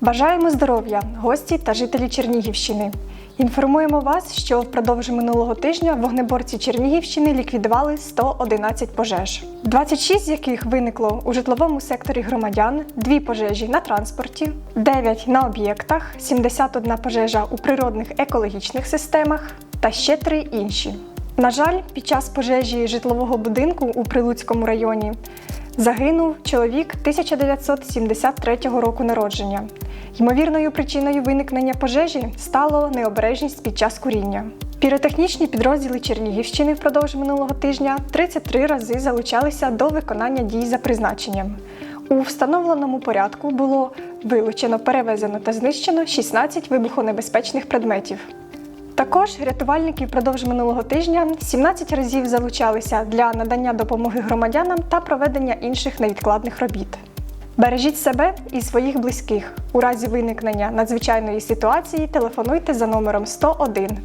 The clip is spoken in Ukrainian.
Бажаємо здоров'я, гості та жителі Чернігівщини. Інформуємо вас, що впродовж минулого тижня вогнеборці Чернігівщини ліквідували 111 пожеж, 26 з яких виникло у житловому секторі громадян, 2 пожежі на транспорті, 9 на об'єктах, 71 пожежа у природних екологічних системах та ще 3 інші. На жаль, під час пожежі житлового будинку у Прилуцькому районі загинув чоловік 1973 року народження. Ймовірною причиною виникнення пожежі стало необережність під час куріння. Піротехнічні підрозділи Чернігівщини впродовж минулого тижня 33 рази залучалися до виконання дій за призначенням. У встановленому порядку було вилучено, перевезено та знищено 16 вибухонебезпечних предметів. Також рятувальники впродовж минулого тижня 17 разів залучалися для надання допомоги громадянам та проведення інших невідкладних робіт. Бережіть себе і своїх близьких. У разі виникнення надзвичайної ситуації телефонуйте за номером 101.